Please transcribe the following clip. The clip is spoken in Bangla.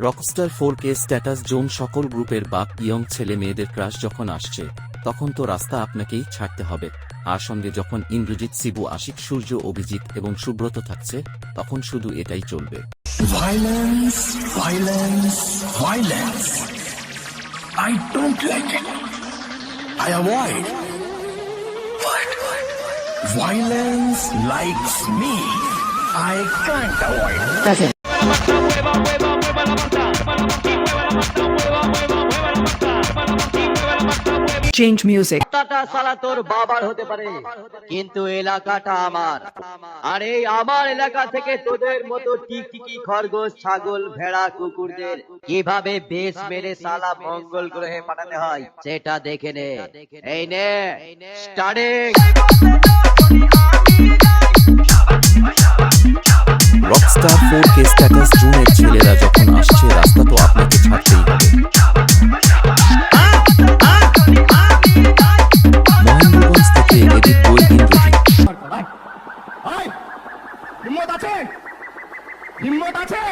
Rockstar four K status zone সকল গ্রুপের বাপ ইয়ং ছেলে মেয়েদের ক্রাশ যখন আসছে তখন তো রাস্তা আপনাকেই ছাড়তে হবে আর সঙ্গে যখন ইন্দ্রজিৎ শিবু আশিক সূর্য অভিজিৎ এবং সুব্রত থাকছে তখন শুধু এটাই চলবে Violence, violence, violence. I don't like it. I avoid. But violence likes me. I can't avoid. change music. রাস্তাটা সালা তোর বাবার হতে পারে। কিন্তু এলাকাটা আমার। আর এই আমার এলাকা থেকে তোদের মতো টিকটিকি, খরগোশ, ছাগল, ভেড়া, কুকুরদের কীভাবে বেশ মেরে সালা মঙ্গল গ্রহে পাঠাতে হয়, সেটা দেখে নে। এই নে স্টার্টিং স্মার্টফোন কে স্ট্যাটাস জুনের ছেলেরা যখন আসছে, রাস্তা তো আপনাকে ছাড়তেই হবে। মহেন্দ্রগঞ্জ থেকে এদিক বই দিন হিম্মত আছে? হিম্মত আছে?